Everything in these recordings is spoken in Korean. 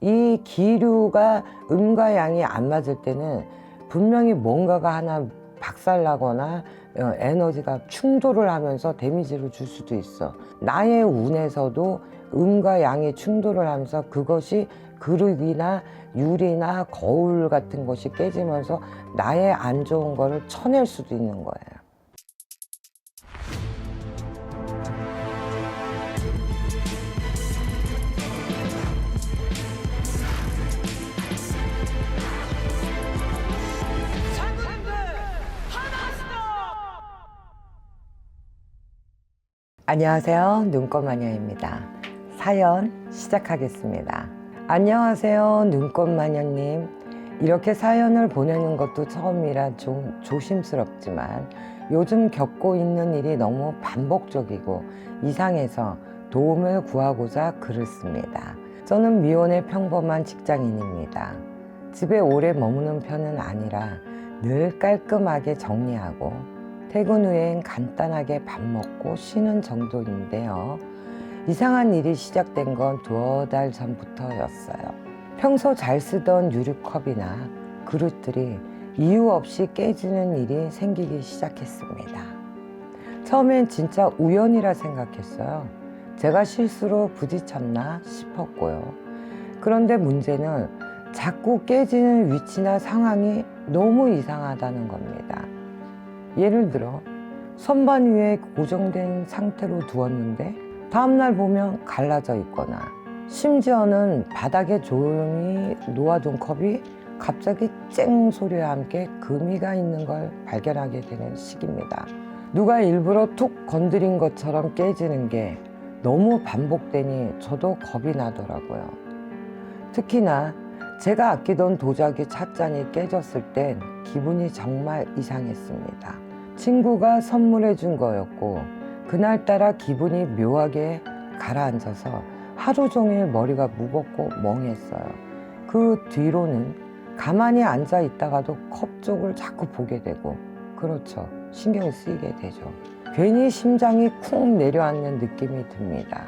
이 기류가 음과 양이 안 맞을 때는 분명히 뭔가가 하나 박살나거나 어, 에너지가 충돌을 하면서 데미지를 줄 수도 있어. 나의 운에서도 음과 양이 충돌을 하면서 그것이 그릇이나 유리나 거울 같은 것이 깨지면서 나의 안 좋은 거를 쳐낼 수도 있는 거예요. 안녕하세요. 눈꽃마녀입니다. 사연 시작하겠습니다. 안녕하세요. 눈꽃마녀님. 이렇게 사연을 보내는 것도 처음이라 좀 조심스럽지만 요즘 겪고 있는 일이 너무 반복적이고 이상해서 도움을 구하고자 글을 씁니다. 저는 미혼의 평범한 직장인입니다. 집에 오래 머무는 편은 아니라 늘 깔끔하게 정리하고 퇴근 후엔 간단하게 밥 먹고 쉬는 정도인데요. 이상한 일이 시작된 건 두어 달 전부터였어요. 평소 잘 쓰던 유리컵이나 그릇들이 이유 없이 깨지는 일이 생기기 시작했습니다. 처음엔 진짜 우연이라 생각했어요. 제가 실수로 부딪혔나 싶었고요. 그런데 문제는 자꾸 깨지는 위치나 상황이 너무 이상하다는 겁니다. 예를 들어 선반 위에 고정된 상태로 두었는데 다음날 보면 갈라져 있거나 심지어는 바닥에 조용히 놓아둔 컵이 갑자기 쨍 소리와 함께 금이가 있는 걸 발견하게 되는 시기입니다. 누가 일부러 툭 건드린 것처럼 깨지는 게 너무 반복되니 저도 겁이 나더라고요. 특히나 제가 아끼던 도자기 찻잔이 깨졌을 땐 기분이 정말 이상했습니다. 친구가 선물해 준 거였고, 그날따라 기분이 묘하게 가라앉아서 하루 종일 머리가 무겁고 멍했어요. 그 뒤로는 가만히 앉아 있다가도 컵 쪽을 자꾸 보게 되고, 그렇죠. 신경이 쓰이게 되죠. 괜히 심장이 쿵 내려앉는 느낌이 듭니다.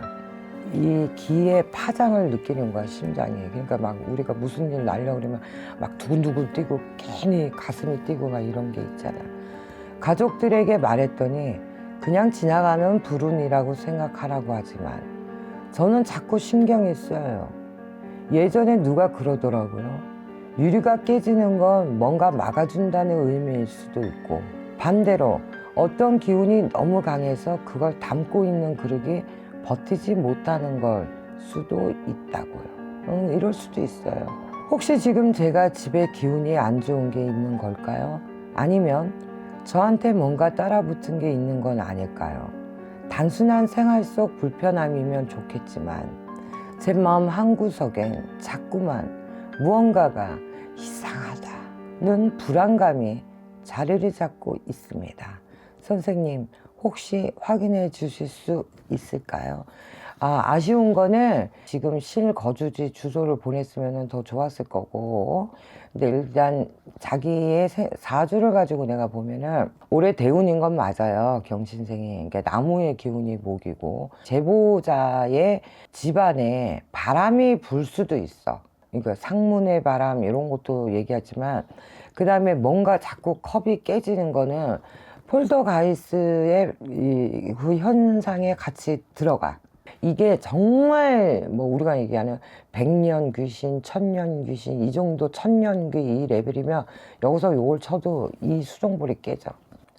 이 기의 파장을 느끼는 거야 심장이 그러니까 막 우리가 무슨 일 날려 그러면 막 두근두근 뛰고 괜히 가슴이 뛰고 막 이런 게 있잖아 가족들에게 말했더니 그냥 지나가는 불운이라고 생각하라고 하지만 저는 자꾸 신경이 쓰여요 예전에 누가 그러더라고요 유리가 깨지는 건 뭔가 막아준다는 의미일 수도 있고 반대로 어떤 기운이 너무 강해서 그걸 담고 있는 그릇이 버티지 못하는 걸 수도 있다고요. 음, 이럴 수도 있어요. 혹시 지금 제가 집에 기운이 안 좋은 게 있는 걸까요? 아니면 저한테 뭔가 따라붙은 게 있는 건 아닐까요? 단순한 생활 속 불편함이면 좋겠지만 제 마음 한구석엔 자꾸만 무언가가 이상하다는 불안감이 자리를 잡고 있습니다. 선생님, 혹시 확인해 주실 수 있을까요? 아, 아쉬운 거는 지금 실거주지 주소를 보냈으면 더 좋았을 거고. 근데 일단 자기의 세- 사주를 가지고 내가 보면은 올해 대운인 건 맞아요. 경신생이. 그러니까 나무의 기운이 목이고 제보자의 집안에 바람이 불 수도 있어. 그러니까 상문의 바람 이런 것도 얘기하지만 그 다음에 뭔가 자꾸 컵이 깨지는 거는 폴더가이스의 이- 그 현상에 같이 들어가. 이게 정말 뭐 우리가 얘기하는 백년 귀신, 천년 귀신 이 정도 천년귀 이 레벨이면 여기서 요걸 쳐도 이 수종볼이 깨져.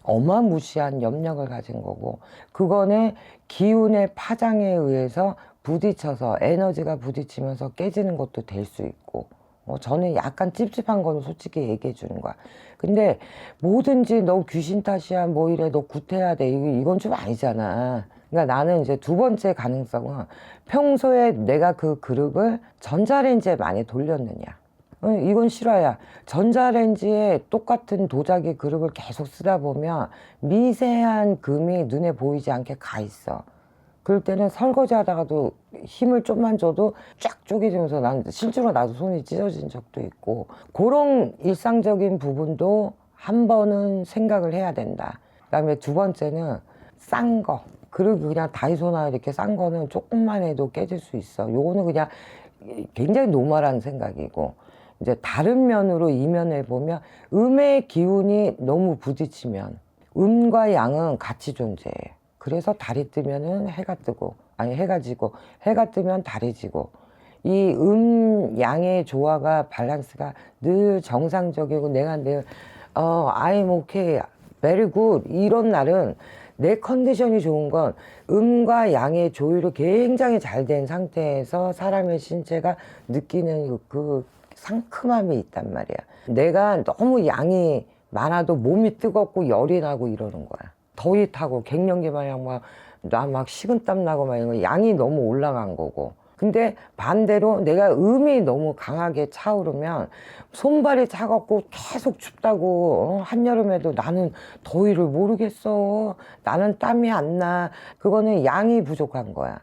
어마무시한 염력을 가진 거고 그거는 기운의 파장에 의해서 부딪혀서 에너지가 부딪히면서 깨지는 것도 될 수 있고 어, 저는 약간 찝찝한 거는 솔직히 얘기해 주는 거야. 근데 뭐든지 너 귀신 탓이야 뭐 이래 너 구태야 돼 이건 좀 아니잖아. 그러니까 나는 이제 두 번째 가능성은 평소에 내가 그 그릇을 전자레인지에 많이 돌렸느냐. 어, 이건 실화야. 전자레인지에 똑같은 도자기 그릇을 계속 쓰다 보면 미세한 금이 눈에 보이지 않게 가 있어. 그럴 때는 설거지 하다가도 힘을 좀만 줘도 쫙 쪼개지면서 난 실제로 나도 손이 찢어진 적도 있고 그런 일상적인 부분도 한 번은 생각을 해야 된다. 그다음에 두 번째는 싼 거. 그리고 그냥 다이소나 이렇게 싼 거는 조금만 해도 깨질 수 있어. 요거는 그냥 굉장히 노멀한 생각이고 이제 다른 면으로 이면을 보면 음의 기운이 너무 부딪히면 음과 양은 같이 존재해. 그래서 달이 뜨면은 해가 뜨고 아니 해가 지고 해가 뜨면 달이 지고 이 음 양의 조화가 밸런스가 늘 정상적이고 내가 늘 어, I'm okay, very good 이런 날은 내 컨디션이 좋은 건 음과 양의 조율이 굉장히 잘 된 상태에서 사람의 신체가 느끼는 그, 그 상큼함이 있단 말이야. 내가 너무 양이 많아도 몸이 뜨겁고 열이 나고 이러는 거야. 더위 타고 갱년기 마냥 막, 나 막 식은땀 나고 막 이런 거 양이 너무 올라간 거고. 근데 반대로 내가 음이 너무 강하게 차오르면 손발이 차갑고 계속 춥다고 어? 한여름에도 나는 더위를 모르겠어. 나는 땀이 안 나. 그거는 양이 부족한 거야.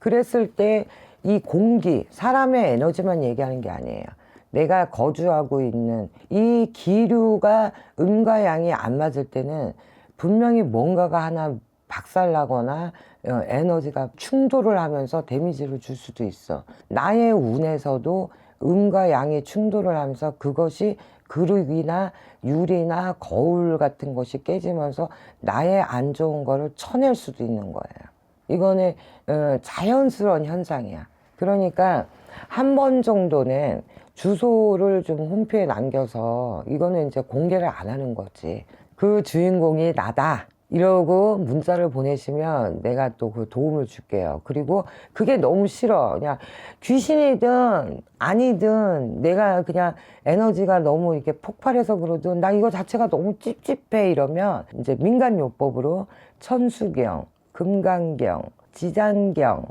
그랬을 때 이 공기 사람의 에너지만 얘기하는 게 아니에요. 내가 거주하고 있는 이 기류가 음과 양이 안 맞을 때는 분명히 뭔가가 하나 박살나거나 어, 에너지가 충돌을 하면서 데미지를 줄 수도 있어. 나의 운에서도 음과 양이 충돌을 하면서 그것이 그릇이나 유리나 거울 같은 것이 깨지면서 나의 안 좋은 거를 쳐낼 수도 있는 거예요. 이거는 어, 자연스러운 현상이야. 그러니까 한 번 정도는 주소를 좀 홈피에 남겨서 이거는 이제 공개를 안 하는 거지. 그 주인공이 나다. 이러고 문자를 보내시면 내가 또 그 도움을 줄게요. 그리고 그게 너무 싫어. 그냥 귀신이든 아니든 내가 그냥 에너지가 너무 이렇게 폭발해서 그러든 나 이거 자체가 너무 찝찝해 이러면 이제 민간요법으로 천수경, 금강경, 지장경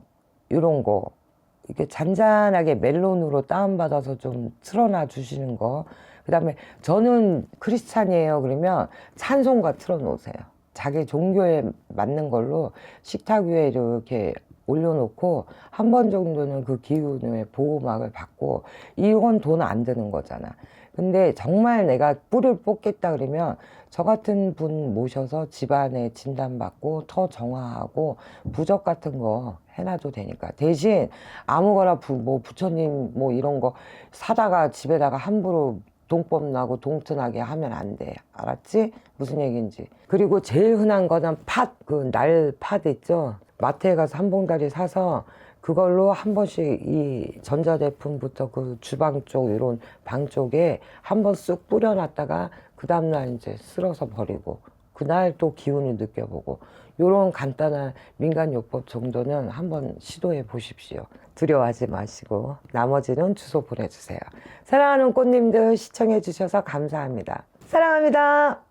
이런 거 이렇게 잔잔하게 멜론으로 다운받아서 좀 틀어놔 주시는 거. 그 다음에 저는 크리스찬이에요. 그러면 찬송가 틀어놓으세요. 자기 종교에 맞는 걸로 식탁 위에 이렇게 올려놓고 한 번 정도는 그 기운의 보호막을 받고 이건 돈 안 드는 거잖아. 근데 정말 내가 뿔을 뽑겠다 그러면 저 같은 분 모셔서 집안에 진단받고 터 정화하고 부적 같은 거 해놔도 되니까 대신 아무거나 부, 뭐 부처님 뭐 이런 거 사다가 집에다가 함부로 동법 나고 동트나게 하면 안 돼. 알았지? 무슨 얘기인지. 그리고 제일 흔한 거는 팥, 그 날 팥 있죠? 마트에 가서 한 봉다리 사서 그걸로 한 번씩 이 전자제품부터 그 주방 쪽 이런 방 쪽에 한 번 쑥 뿌려놨다가 그 다음날 이제 쓸어서 버리고 그날 또 기운을 느껴보고 요런 간단한 민간요법 정도는 한번 시도해 보십시오. 두려워하지 마시고 나머지는 주소 보내주세요. 사랑하는 꽃님들 시청해 주셔서 감사합니다. 사랑합니다.